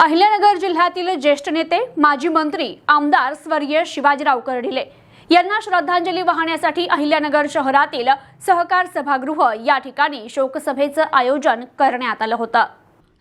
अहिल्यानगर जिल्ह्यातील ज्येष्ठ नेते माजी मंत्री आमदार स्वर्गीय शिवाजीराव कर्डिले यांना श्रद्धांजली वाहण्यासाठी अहिल्यानगर शहरातील सहकार सभागृह या ठिकाणी शोकसभेचं आयोजन करण्यात आलं होतं.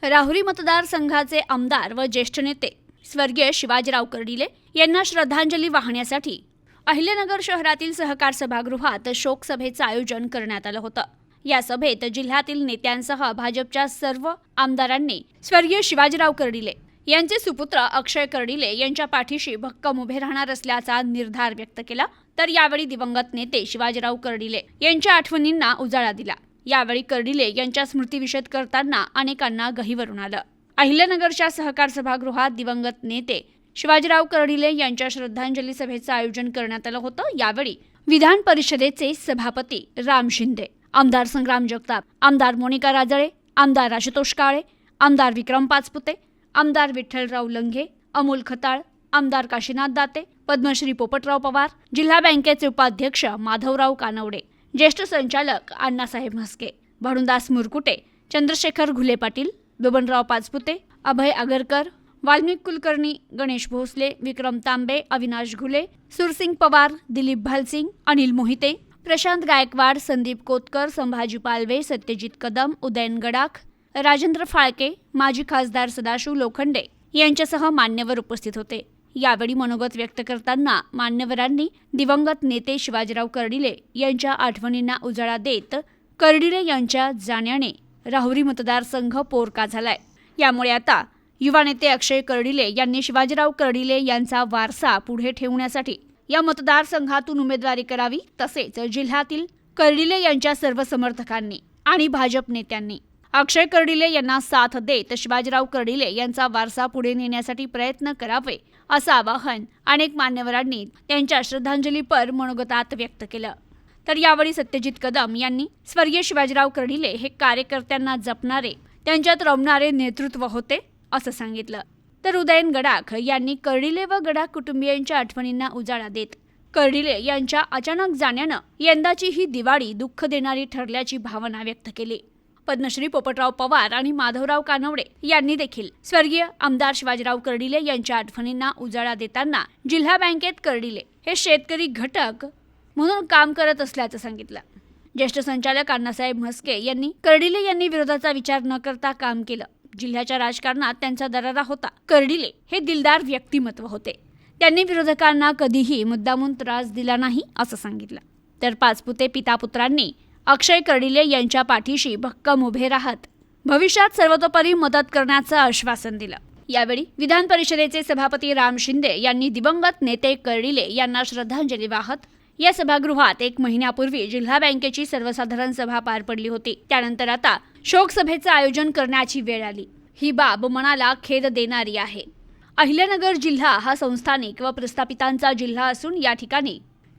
राहुरी मतदारसंघाचे आमदार व ज्येष्ठ नेते स्वर्गीय शिवाजीराव कर्डिले यांना श्रद्धांजली वाहण्यासाठी अहिल्यानगर शहरातील सहकार सभागृहात शोकसभेचं आयोजन करण्यात आलं होतं. या सभेत जिल्ह्यातील नेत्यांसह भाजपच्या सर्व आमदारांनी स्वर्गीय शिवाजीराव कर्डिले यांचे सुपुत्र अक्षय कर्डिले यांच्या पाठीशी भक्कम उभे राहणार असल्याचा निर्धार व्यक्त केला तर यावेळी दिवंगत नेते शिवाजीराव कर्डिले यांच्या आठवणींना उजाळा दिला. यावेळी कर्डिले यांच्या स्मृतिविषद करताना अनेकांना गहिवरून आलं. अहिल्यानगरच्या सहकार सभागृहात दिवंगत नेते शिवाजीराव कर्डिले यांच्या श्रद्धांजली सभेचं आयोजन करण्यात आलं होतं. यावेळी विधान परिषदेचे सभापती राम शिंदे आमदार संग्राम जगताप आमदार मोनिका राजळे आमदार आशुतोष काळे आमदार विक्रम पाचपुते आमदार विठ्ठलराव लंघे अमोल खताळ आमदार काशीनाथ दाते पद्मश्री पोपटराव पवार जिल्हा बँकेचे उपाध्यक्ष माधवराव कानवडे ज्येष्ठ संचालक अण्णासाहेब म्हस्के भाडुदास मुरकुटे चंद्रशेखर घुले पाटील बबनराव पाचपुते अभय आगरकर वाल्मिक कुलकर्णी गणेश भोसले विक्रम तांबे अविनाश घुले सुरसिंग पवार दिलीप भालसिंग अनिल मोहिते प्रशांत गायकवाड संदीप कोतकर संभाजी पालवे सत्यजित कदम उदयन गडाख राजेंद्र फाळके माजी खासदार सदाशिव लोखंडे यांच्यासह मान्यवर उपस्थित होते. यावेळी मनोगत व्यक्त करताना मान्यवरांनी दिवंगत नेते शिवाजीराव कर्डिले यांच्या आठवणींना उजाळा देत कर्डिले यांच्या जाण्याने राहुरी मतदारसंघ पोरका झालाय. यामुळे आता युवा नेते अक्षय कर्डिले यांनी शिवाजीराव कर्डिले यांचा वारसा पुढे ठेवण्यासाठी या मतदारसंघातून उमेदवारी करावी तसेच जिल्ह्यातील कर्डिले यांच्या सर्व समर्थकांनी आणि भाजप नेत्यांनी. अक्षय कर्डिले यांना साथ देत शिवाजीराव कर्डिले यांचा वारसा पुढे नेण्यासाठी प्रयत्न करावे असं आवाहन अनेक मान्यवरांनी त्यांच्या श्रद्धांजलीपर मनोगतात व्यक्त केलं. तर यावेळी सत्यजित कदम यांनी स्वर्गीय शिवाजीराव कर्डिले हे कार्यकर्त्यांना जपणारे त्यांच्यात रमणारे नेतृत्व होते असं सांगितलं. तर उदयन गडाख यांनी कर्डिले व गडाख कुटुंबियांच्या आठवणींना उजाळा देत कर्डिले यांच्या अचानक जाण्यानं यंदाची ही दिवाळी दुःख देणारी ठरल्याची भावना व्यक्त केली. पद्मश्री पोपटराव पवार आणि माधवराव कानवडे यांनी देखील स्वर्गीय आमदार शिवाजीराव कर्डिले यांच्या आठवणींना उजाळा देताना जिल्हा बँकेत कर्डिले हे शेतकरी घटक म्हणून काम करत असल्याचं सांगितलं. ज्येष्ठ संचालक अण्णासाहेब म्हस्के यांनी कर्डिले यांनी विरोधाचा विचार न करता काम केलं. जिल्ह्याच्या राजकारणात त्यांचा दरारा होता. कर्डिले हे दिलदार व्यक्तिमत्व होते. त्यांनी विरोधकांना कधीही मुद्दामून त्रास दिला नाही असं सांगितलं. तर पाचपुते पितापुत्रांनी अक्षय कर्डिले यांच्या पाठीशी भक्कम उभे राहत भविष्यात सर्वतोपरी मदत करण्याचं आश्वासन दिलं. यावेळी विधान परिषदेचे सभापती राम शिंदे यांनी दिवंगत नेते कर्डिले यांना श्रद्धांजली वाहत या सभागृहात एक महिन्यापूर्वी जिल्हा बँकेची सर्वसाधारण सभा पार पडली होती. त्यानंतर आता शोकसभेचं आयोजन करण्याची वेळ आली. ही बाब मनाला खेद देणारी आहे. अहिल्यानगर जिल्हा हा संस्थानिक व प्रस्थापितांचा जिल्हा असून या ठिकाणी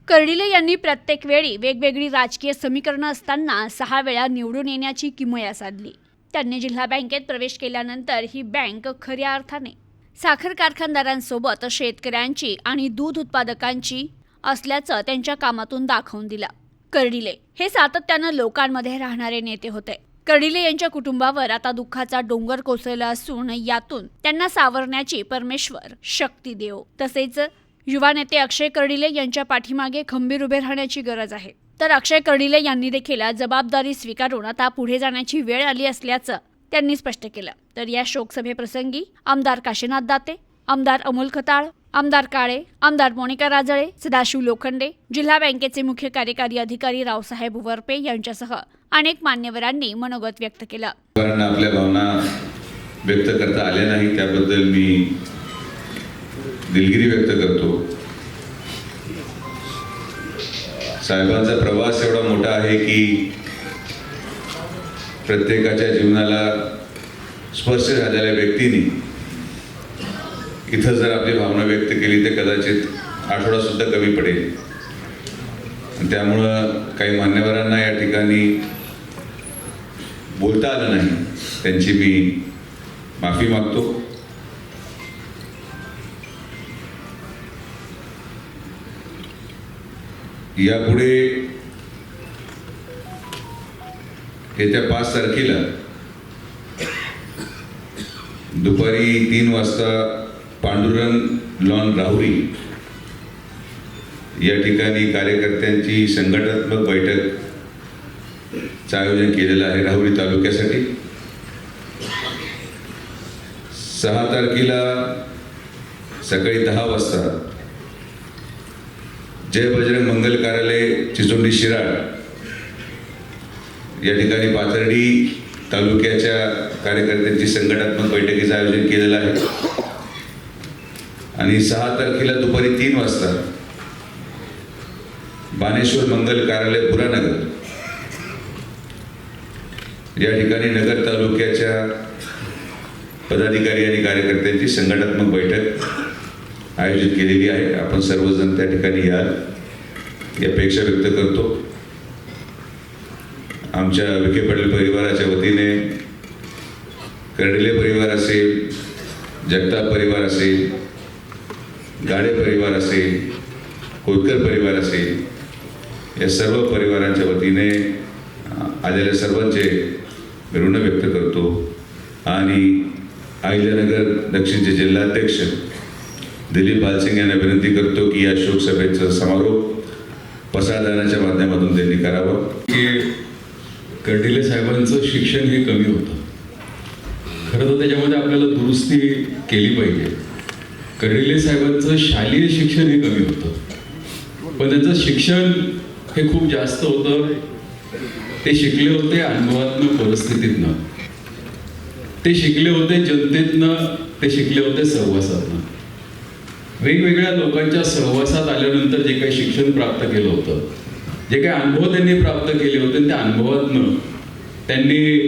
कर्डिले यांनी प्रत्येक वेळी वेगवेगळी राजकीय समीकरणं असताना सहा वेळा निवडून येण्याची किमया साधली. त्यांनी जिल्हा बँकेत प्रवेश केल्यानंतर ही बँक खऱ्या अर्थाने साखर कारखानदारांसोबत शेतकऱ्यांची आणि दूध उत्पादकांची असल्याचं त्यांच्या कामातून दाखवून दिलं. कर्डिले हे सातत्यानं लोकांमध्ये राहणारे नेते होते. कर्डिले यांच्या कुटुंबावर आता दुःखाचा डोंगर कोसळला असून यातून त्यांना सावरण्याची परमेश्वर शक्ती देव. तसेच युवा नेते अक्षय कर्डिले यांच्या पाठीमागे खंबीर उभे राहण्याची गरज आहे. तर अक्षय कर्डिले यांनी देखील जबाबदारी स्वीकारून आता पुढे जाण्याची वेळ आली असल्याचं त्यांनी स्पष्ट केलं. तर या शोकसभेप्रसंगी आमदार काशीनाथ दाते आमदार अमोल खताळ आमदार काळे आमदार मोनिका राजळे सदाशिव लोखंडे जिल्हा बँकेचे मुख्य कार्यकारी अधिकारी रावसाहेब वरपे यांच्यासह अनेक मान्यवरांनी मनोगत व्यक्त केलं. कारण आपल्या भावना व्यक्त करता आल्या नाही त्याबद्दल मी दिलगिरी व्यक्त करतो. साहेबांचा प्रवास एवढा मोठा आहे की प्रत्येकाच्या जीवनाला स्पर्श झालेल्या व्यक्तीने इथं जर आपली भावना व्यक्त केली तर कदाचित आठवडा सुद्धा कमी पडेल. त्यामुळं काही मान्यवरांना या ठिकाणी बोलता आलं नाही. त्यांची मी माफी मागतो. यापुढे येत्या पाच तारखेला दुपारी तीन वाजता पांडुरंग लॉन राहुरी या ठिकाणी कार्यकर्त्यांची संघटनात्मक बैठक आयोजन केलेलं आहे राहुरी तालुक्यासाठी. सहा तारखेला सकाळी दहा वाजता जय बजरंग मंगल कार्यालय चिचोंडी शिराळ या ठिकाणी पाथर्डी तालुक्याच्या कार्यकर्त्यांची संघटनात्मक बैठकीचं आयोजन केलेलं आहे. आणि सहा तारखेला दुपारी तीन वाजता बानेश्वर मंगल कार्यालय पुरानगर. या ठिकाणी नगर तालुक्याच्या पदाधिकारी आणि कार्यकर्त्यांची संघटनात्मक बैठक आयोजित केलेली आहे. आपण सर्वजण त्या ठिकाणी याल ही अपेक्षा व्यक्त करतो. आमच्या विखे पाटील परिवाराच्या वतीने कर्डिले परिवार असेल जगताप परिवार असेल गाडे परिवार असेल कोतकर परिवार असेल या सर्व परिवारांच्या वतीने आलेल्या सर्वांचे मी ऋण व्यक्त करतो. आणि अहिल्यानगर दक्षिणचे जिल्हाध्यक्ष दिलीप बालसिंग यांना विनंती करतो की या शोकसभेचा समारोप पसारदानाच्या माध्यमातून त्यांनी करावा. की कर्डिले साहेबांचं शिक्षण हे कमी होतं. खरं तर त्याच्यामध्ये आपल्याला दुरुस्ती केली पाहिजे. कर्डिले साहेबांचं शालेय शिक्षण हे कमी होतं. पण त्यांचं शिक्षण हे खूप जास्त होतं. ते शिकले होते अनुभवातनं परिस्थितीतनं. ते शिकले होते जनतेतनं ते शिकले होते सहवासातनं. वेगवेगळ्या लोकांच्या सहवासात आल्यानंतर जे काही शिक्षण प्राप्त केलं होतं जे काही अनुभव त्यांनी प्राप्त केले होते त्या अनुभवातनं त्यांनी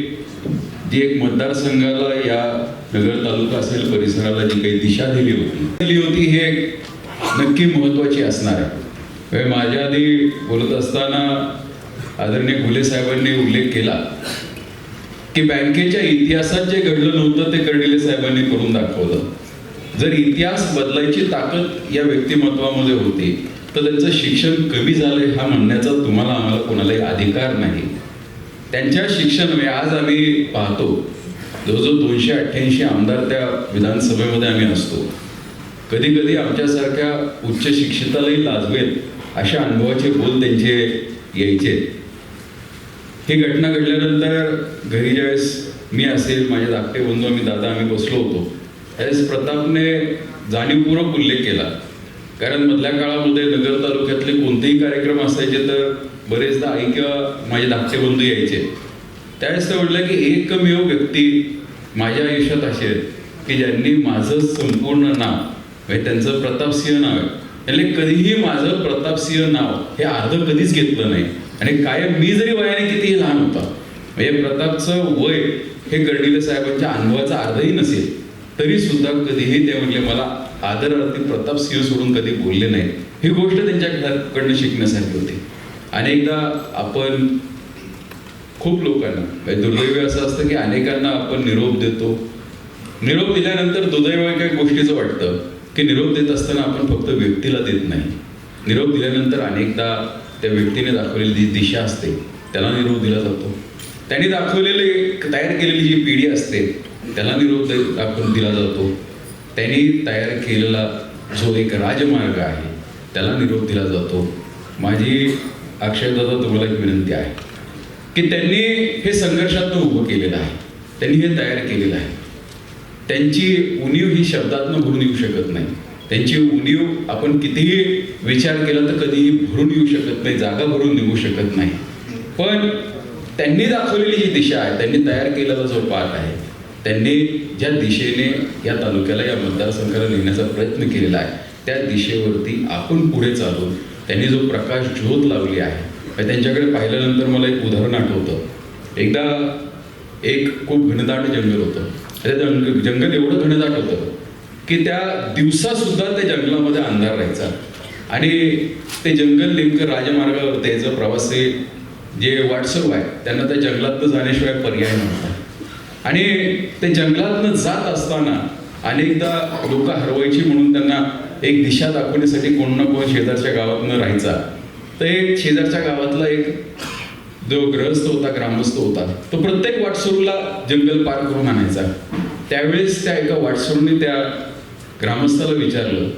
जी एक मतदारसंघाला या नगर तालुका असेल परिसराला जी काही दिशा दिली होती दिली होती हे नक्की महत्वाची असणार आहे. म्हणजे माझ्या आधी बोलत असताना आदरणीय घुले साहेबांनी उल्लेख केला की बँकेच्या इतिहासात जे घडलं नव्हतं ते कर्डिले साहेबांनी करून दाखवलं. जर इतिहास बदलायची ताकद या व्यक्तिमत्वामध्ये होती तर त्यांचं शिक्षण कमी झालंय हा म्हणण्याचा तुम्हाला आम्हाला कोणालाही अधिकार नाही. त्यांच्या शिक्षण म्हणजे आज आम्ही पाहतो जवळजवळ दोनशे अठ्ठ्याऐंशी आमदार त्या विधानसभेमध्ये आम्ही असतो. कधी कधी आमच्यासारख्या उच्च शिक्षितालाही लाजवेल अशा अनुभवाचे बोल त्यांचे यायचे. ही घटना घडल्यानंतर घरी ज्यावेळेस मी असेल माझे धाकटे बंधू आम्ही दादा आम्ही बसलो होतो. त्यावेळेस प्रतापने जाणीवपूर्वक उल्लेख केला. कारण मधल्या काळामध्ये नगर तालुक्यातले कोणतेही कार्यक्रम असायचे तर बरेचदा आई किंवा माझे धाकटे बंधू यायचे. त्यावेळेस ते म्हटलं की एकमेव व्यक्ती माझ्या आयुष्यात असे आहेत की ज्यांनी माझं संपूर्ण नाव म्हणजे त्यांचं प्रतापसिंह नाव आहे. त्यांनी कधीही माझं प्रतापसिंह नाव हे अर्ध कधीच घेतलं नाही. आणि कायम मी जरी वयाने कितीही लहान होता म्हणजे प्रतापचं वय हे कर्डिले साहेबांच्या अनुभवाचा अर्धही नसेल तरी सुद्धा कधीही ते म्हटले मला आदरार्थी प्रताप सिंह सोडून कधी बोलले नाही ही गोष्ट त्यांच्याकडनं शिकण्यासारखी होती. अनेकदा आपण खूप लोकांना. काही दुर्दैवी असं असतं की अनेकांना आपण निरोप देतो. निरोप दिल्यानंतर दुर्दैव काही गोष्टीचं वाटतं की निरोप देत असताना आपण फक्त व्यक्तीला देत नाही. निरोप दिल्यानंतर अनेकदा त्या व्यक्तीने दाखवलेली जी दिशा असते त्याला निरोप दिला जातो. त्यांनी दाखवलेले तयार केलेली जी पिढी असते त्याला निरोप दे- दाखवून दिला जातो. त्यांनी तयार केलेला जो एक राजमार्ग आहे त्याला निरोप दिला जातो. माझी अक्षयदादा तुम्हाला एक विनंती आहे. की त्यांनी हे संघर्षातनं उभं केलेलं आहे. त्यांनी हे तयार केलेलं आहे. त्यांची उणीव ही शब्दातनं भरून येऊ शकत नाही. त्यांची उणीव आपण कितीही विचार केला तर कधीही भरून येऊ शकत नाही जागा भरून निघू शकत नाही. पण त्यांनी दाखवलेली जी दिशा आहे त्यांनी तयार केलेला जो पाठ आहे त्यांनी ज्या दिशेने या तालुक्याला या मतदारसंघाला नेण्याचा प्रयत्न केलेला आहे त्या दिशेवरती आपण पुढे चालून त्यांनी जो प्रकाश ज्योत लावली आहे त्यांच्याकडे पाहिल्यानंतर मला एक उदाहरण आठवतं. एकदा एक खूप घनदाट जंगल होतं. त्या जंग जंगल एवढं घनदाट होतं की त्या दिवसासुद्धा त्या जंगलामध्ये अंधार राहायचा. आणि ते जंगल नेमकं राजमार्गावर त्याचं प्रवासी जे वाटसरू आहे त्यांना त्या जंगलातनं जाण्याशिवाय पर्याय नव्हता. आणि ते जंगलातनं जात असताना अनेकदा लोक हरवायची म्हणून त्यांना एक दिशा दाखवण्यासाठी कोण ना कोण शेजारच्या गावातनं राहायचा. तर एक शेजारच्या गावातला एक जो ग्रहस्थ होता ग्रामस्थ होता तो प्रत्येक वाटसरूला जंगल पार करून आणायचा. त्यावेळेस त्या एका वाटसरूने त्या ग्रामस्थाला विचारलं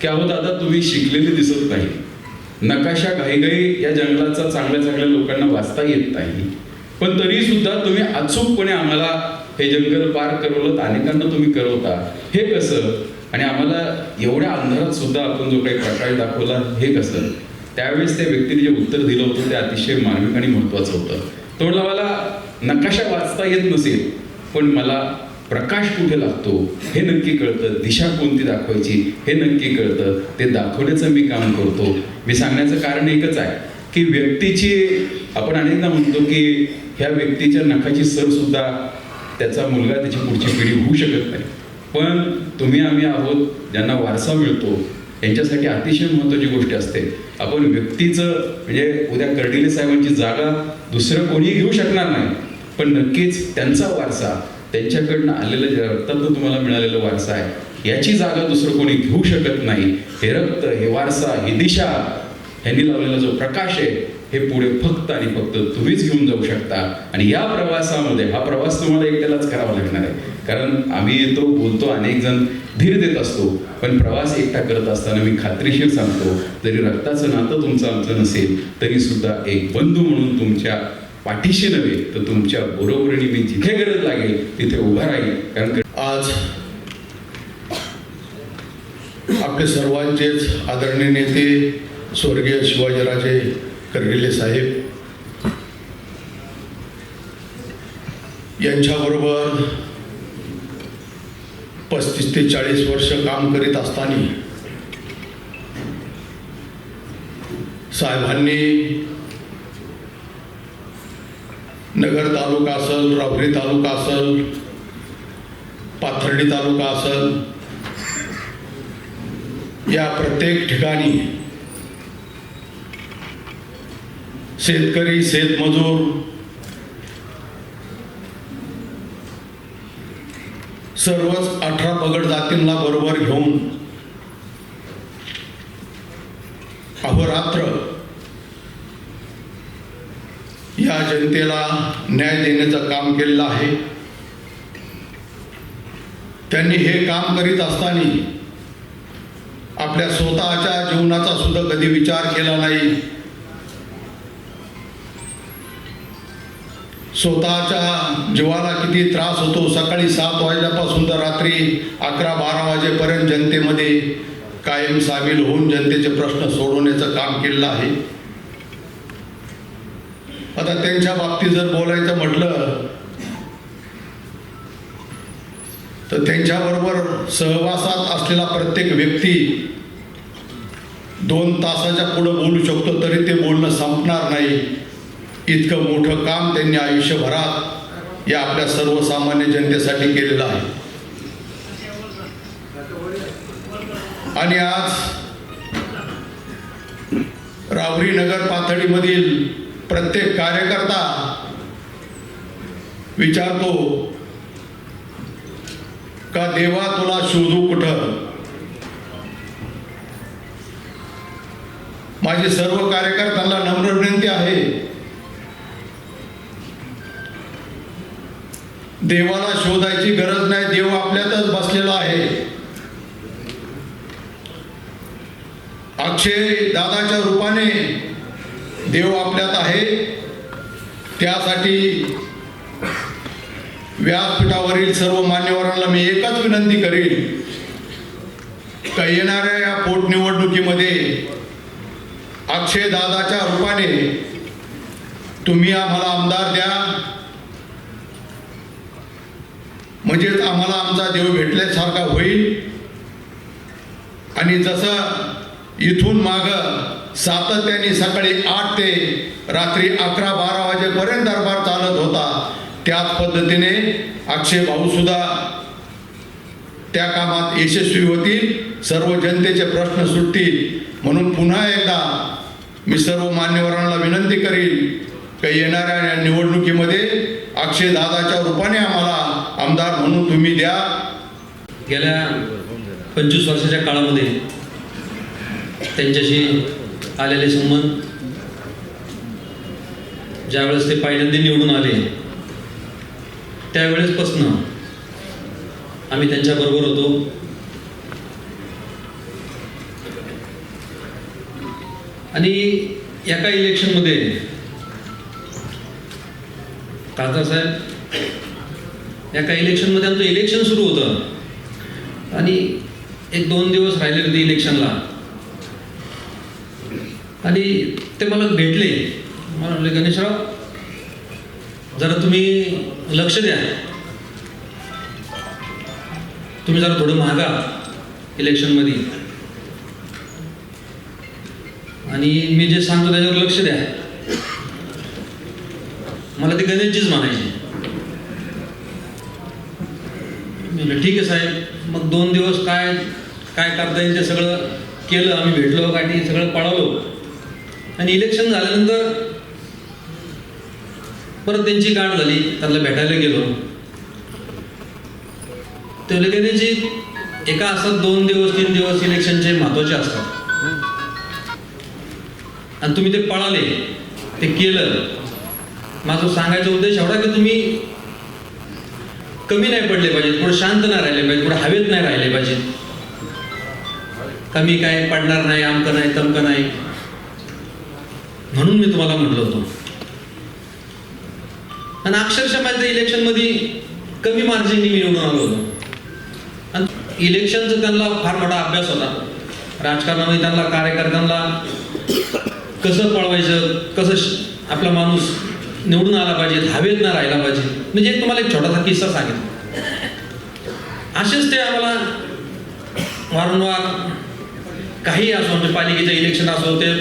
की अहो दादा तुम्ही शिकलेले दिसत नाही. नकाशा घाईघाई या जंगलाचा चांगल्या चांगल्या लोकांना वाचता येत नाही. पण तरी सुद्धा तुम्ही अचूकपणे आम्हाला हे जंगल पार करवलं अनेकांना तुम्ही करवता. हे कसं? आणि आम्हाला एवढ्या अंधारात सुद्धा आपण जो काही प्रकाश दाखवला हे कसं? त्यावेळेस त्या व्यक्तीने जे उत्तर दिलं होतं ते अतिशय मार्मिक आणि महत्वाचं होतं. तो म्हणला मला नकाशा वाचता येत नसेल पण मला प्रकाश कुठे लागतो हे नक्की कळतं. दिशा कोणती दाखवायची हे नक्की कळतं. ते दाखवण्याचं मी काम करतो. मी सांगण्याचं कारण एकच आहे की व्यक्तीची आपण अनेकदा म्हणतो की ह्या व्यक्तीच्या नखाची सर सुद्धा त्याचा मुलगा त्याची पुढची पिढी होऊ शकत नाही. पण तुम्ही आम्ही आहोत ज्यांना वारसा मिळतो यांच्यासाठी अतिशय महत्वाची गोष्ट असते. आपण व्यक्तीचं म्हणजे उद्या कर्डिले साहेबांची जागा दुसरं कोणीही घेऊ शकणार नाही. पण नक्कीच त्यांचा वारसा त्यांच्याकडनं आलेलं जे रक्तातून तुम्हाला मिळालेला वारसा आहे याची जागा दुसरं कोणी घेऊ शकत नाही. हे रक्त हे वारसा ही दिशा ह्यांनी लावलेला जो प्रकाश आहे हे पुढे फक्त आणि फक्त तुम्हीच घेऊन जाऊ शकता. आणि या प्रवासामध्ये हा प्रवास तुम्हाला एकट्यालाच करावा लागणार आहे. कारण आम्ही येतो बोलतो अनेक जण धीर देत असतो पण प्रवास एकटा करत असताना मी खात्रीशीर सांगतो जरी रक्ताचं नातं तुमचं आमचं नसेल तरी सुद्धा एक बंधू म्हणून तुमच्या पाठीशी नव्हे तर तुमच्या बरोबरीने मी जिथे गरज लागेल तिथे उभा राहील. कारण आज आपले सर्वांचेच आदरणीय नेते स्वर्गीय शिवाजीराजे करगिले साहेब यांच्याबरोबर पस्तीस ते चाळीस वर्ष काम करीत असताना साहेबांनी नगर तालुका असल राहुरी तालुका असल पाथर्डी तालुका असल या प्रत्येक ठिकाणी शेतकरी शेतमजूर सर्वच अठरा पगड जातींना बरोबर घेऊन अहोरात्र या जनतेला न्याय देण्याचं काम केलेलं आहे. त्यांनी हे काम करीत असताना आपल्या स्वतःच्या जीवनाचा सुद्धा कधी विचार केला नाही. स्वतःच्या जीवाला किती त्रास होतो? सकाळी सात वाजल्यापासून तर रात्री अकरा बारा वाजेपर्यंत जनतेमध्ये कायम सामील होऊन जनतेचे प्रश्न सोडवण्याचं काम केलेलं आहे. आता त्यांच्या बाबतीत जर बोलायचं म्हटलं तर त्यांच्याबरोबर सहवासात असलेला प्रत्येक व्यक्ती दोन तासाच्या पुढं बोलू शकतो तरी ते बोलणं संपणार नाही. इतकं मोठं काम त्यांनी आयुष्यभरात या आपल्या सर्वसामान्य जनतेसाठी केलेलं आहे. आणि आज रावरी नगर पातळीमधील प्रत्येक कार्यकर्ता विचारतो का देवा तुला शोधू कुठं? माझे सर्व कार्यकर्त्यांना नम्र विनंती आहे. देवाला शोधायची गरज नाही देव आपल्यातच बसलेला आहे. अक्षय दादाच्या रूपाने देव आपल्यात आहे. त्यासाठी व्यासपीठावरील सर्व मान्यवरांना मी एकच विनंती करीन का येणाऱ्या या पोटनिवडणुकीमध्ये अक्षय दादाच्या रूपाने तुम्ही आम्हाला आमदार द्या. म्हणजेच आम्हाला आमचा देव भेटल्यासारखा होईल. आणि जसं इथून माग सातत्याने सकाळी आठ ते रात्री अकरा बारा वाजेपर्यंत दरबार चालत होता त्याच पद्धतीने अक्षय भाऊ सुद्धा त्या कामात यशस्वी होतील. सर्व जनतेचे प्रश्न सुटतील. म्हणून पुन्हा एकदा मी सर्व मान्यवरांना विनंती करीन की येणाऱ्या निवडणुकीमध्ये अक्षय दादाच्या रूपाने आम्हाला आमदार म्हणून तुम्ही द्या. गेल्या पंचवीस वर्षाच्या काळामध्ये त्यांच्याशी आलेले संबंध ज्यावेळेस ते पहिल्यांदा निवडून आले त्यावेळेसपासनं आम्ही त्यांच्याबरोबर होतो. आणि एका इलेक्शनमध्ये खासदार साहेब? एका इलेक्शनमध्ये आमचं इलेक्शन सुरू होतं. आणि एक दोन दिवस राहिले होते इलेक्शनला आणि ते मला भेटले. मला म्हणले गणेशराव जरा तुम्ही लक्ष द्या. तुम्ही जरा थोडं महागा इलेक्शनमध्ये आणि मी जे सांगतो त्याच्यावर लक्ष द्या. मला ते गणेशजीच म्हणायची. मी म्हणलं, ठीक आहे साहेब मग दोन दिवस काय काय करता येईल ते सगळं केलं आम्ही भेटलो गाठी सगळं पळवलो. आणि इलेक्शन झाल्यानंतर परत त्यांची गाठ झाली त्यांना भेटायला गेलो. ते गणेशजी एका असतात दोन दिवस तीन दिवस इलेक्शनचे महत्त्वाचे असतात. आणि तुम्ही ते पळाले ते केलं. माझा सांगायचा उद्देश एवढा की तुम्ही कमी नाही पडले पाहिजे थोडं शांत नाही राहिले पाहिजे थोडं हवेत नाही राहिले पाहिजे कमी काय पडणार नाही आमकं नाही तमकं नाही. म्हणून मी तुम्हाला म्हटलं होतो. आणि अक्षरशः माझ्या इलेक्शनमध्ये कमी मार्जिन मी निवडून आलो होतो. आणि इलेक्शनचा त्यांना फार मोठा अभ्यास होता. राजकारणामध्ये त्यांना कार्यकर्त्यांना कसं पळवायचं कसं आपला माणूस निवडून आला पाहिजे हवेत ना राहिला पाहिजे. म्हणजे एक तुम्हाला एक छोटासा किस्सा सांगितला असेच ते आम्हाला वारंवार काही असो म्हणजे पालिकेचे इलेक्शन असो ते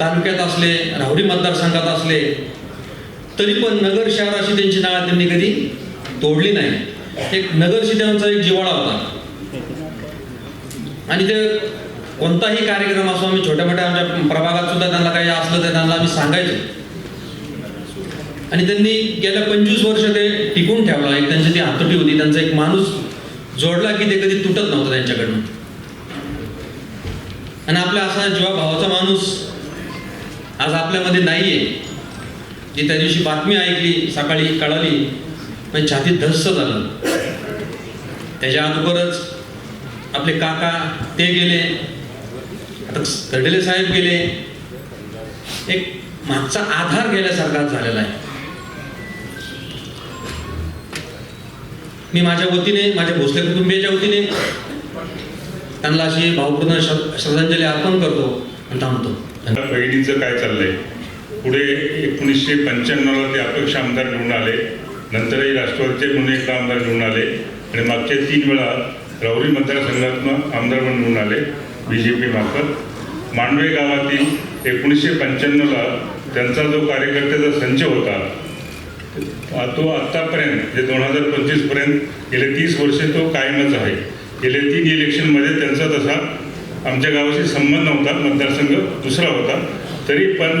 तालुक्यात असले राहुरी मतदारसंघात असले तरी पण नगर शहराशी त्यांची नाळ त्यांनी कधी तोडली नाही. एक नगरशी त्यांचा एक जिवाळा होता. आणि ते कोणताही कार्यक्रम असो आम्ही छोट्या मोठ्या आमच्या प्रभागात सुद्धा त्यांना काही असलं तर त्यांना आम्ही सांगायचो. आणि त्यांनी गेल्या पंचवीस वर्ष ते टिकून ठेवला. एक त्यांची ती हातोटी होती. त्यांचा एक माणूस जोडला की ते कधी तुटत नव्हतं त्यांच्याकडनं. आणि आपला असा जेव्हा भावाचा माणूस आज आपल्यामध्ये नाहीये जी त्या दिवशी बातमी ऐकली सकाळी कळाली म्हणजे छातीत धस्स झालं. त्याच्या अगोदरच आपले काका ते गेले. आता कर्डेले साहेब गेले. एक मागचा आधार गेल्यासारखा झालेला आहे. मी माझ्या वतीने माझ्या भोसले कुटुंबियाच्या वतीने त्यांना अशी भावपूर्ण श्रद्धांजली अर्पण करतो आणि थांबतो. बहिणीचं काय चाललंय? पुढे एकोणीसशे पंच्याण्णवला ते अपक्ष आमदार निवडून आले. नंतरही राष्ट्रवादीचे म्हणून एक आमदार निवडून आले. आणि मागच्या तीन वेळा राहुरी मतदारसंघातून आमदार म्हणून निवडून आले बी जे पी मार्फत. मांडवे गावातील एकोणीसशे पंच्याण्णवला त्यांचा जो कार्यकर्त्याचा संच होता तो आत्तापर्यंत म्हणजे दोन हजार पंचवीसपर्यंत गेले तीस वर्षे तो कायमच आहे. गेले तीन इलेक्शनमध्ये त्यांचा तसा आमच्या गावाशी संबंध नव्हता मतदारसंघ दुसरा होता. तरी पण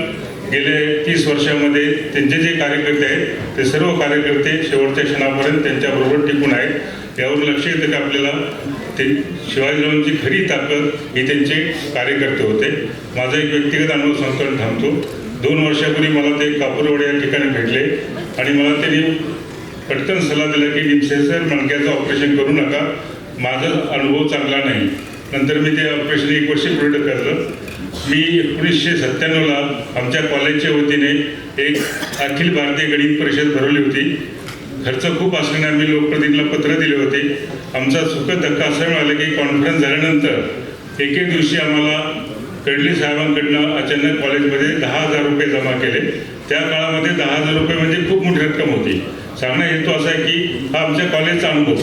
गेले तीस वर्षामध्ये त्यांचे जे कार्यकर्ते आहेत ते सर्व कार्यकर्ते शेवटच्या क्षणापर्यंत त्यांच्याबरोबर टिकून आहेत. यावर लक्ष येतं की आपल्याला ते शिवाजीरावांची खरी ताकद ही त्यांचे कार्यकर्ते होते. माझा एक व्यक्तिगत अनुभव सांगतो थांबतो. दोन वर्षापूर्वी मला ते कापूरवाडी या ठिकाणी भेटले. आणि मला त्यांनी पटकन सल्ला दिला की डिप्सेसर मणक्याचं ऑपरेशन करू नका. माझा अनुभव चांगला नाही. नंतर मी ते ऑपरेशन एक वर्ष पुढे ढकललं. मी एकोणीसशे सत्त्याण्णवला आमच्या कॉलेजच्या वतीने एक अखिल भारतीय गणित परिषद भरवली होती. खर्च खूप असल्याने आम्ही लोकप्रतिनिधीला पत्र दिले होते. आमचा सुखद धक्का असं मिळालं की कॉन्फरन्स झाल्यानंतर एके दिवशी आम्हाला कडली साहेबांकडनं अचानक कॉलेजमध्ये दहा हजार रुपये जमा केले. त्या काळामध्ये दहा हजार रुपये म्हणजे खूप मोठी रक्कम होती. सांगण्या हेतू असा आहे की हा आमच्या कॉलेजचा अनुभव.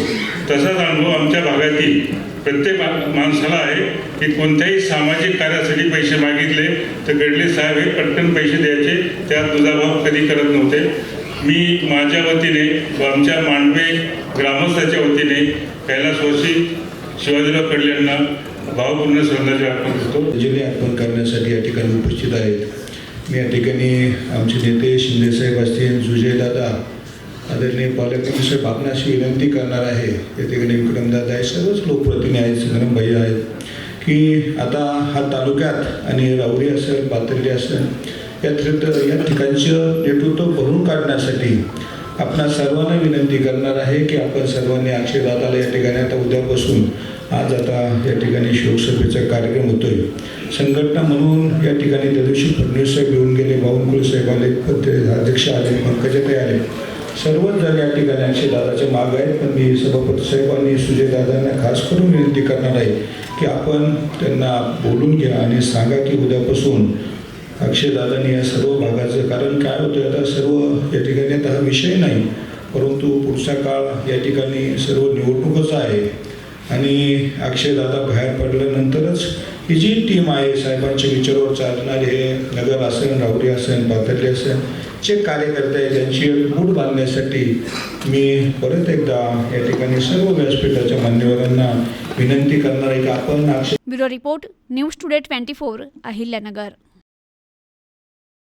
तसाच अनुभव आमच्या भागातील प्रत्येक माणसाला आहे की कोणत्याही सामाजिक कार्यासाठी पैसे मागितले तर गडले साहेब हे पटकन पैसे द्यायचे त्यात दुजाभाव कधी करत नव्हते. मी माझ्या वतीने व आमच्या मांडवे ग्रामस्थाच्या वतीने कैलासवासी शिवाजीराव कडल्यांना भावपूर्ण श्रद्धांजली अर्पण करतो. अर्पण करण्यासाठी या ठिकाणी उपस्थित आहेत. मी या ठिकाणी आमचे नेते शिंदेसाहेब असतील सुजयदादा आदरणीय पालकमंत्री साहेब आपणाशी विनंती करणार आहे. या ठिकाणी विक्रमदादा आहे सर्वच लोकप्रतिनिधी आहेत संग्राम भाई आहेत. की आता हा तालुक्यात आणि रावरी असेल पाथर्डी असेल या थ्र- या ठिकाणचं नेतृत्व भरून काढण्यासाठी आपणा सर्वांना विनंती करणार आहे की आपण सर्वांनी अक्षयदादाला या ठिकाणी. आता उद्यापासून आज आता या ठिकाणी शोकसभेचा कार्यक्रम होतोय. संघटना म्हणून या ठिकाणी त्या दिवशी फडणवीस साहेब येऊन गेले बावनकुळे साहेब आले अध्यक्ष आले पंकजाताई आले. सर्वच जण या ठिकाणी अक्षयदादाच्या माग आहेत पण मी सभापती साहेबांनी सुजयदादांना खास करून विनंती करणार आहे की आपण त्यांना बोलून घ्या आणि सांगा की उद्यापासून अक्षयदादांनी या सर्व भागाचं कारण काय होतं आता सर्व या ठिकाणी आता हा विषय नाही परंतु पुढचा काळ या ठिकाणी सर्व निवडणूकच आहे. आणि अक्षयदादा बाहेर पडल्यानंतरच ही जी टीम आहे साहेबांच्या विचारावर चालणारे हे नगर असेल राहुरी असेल पातळी असेल जे कार्यकर्ते आहेत त्यांची मूड बांधण्यासाठी मी परत एकदा या ठिकाणी सर्व व्यासपीठाच्या मान्यवरांना विनंती करणार आहे की आपण bureau report news today twenty four Ahilyanagar.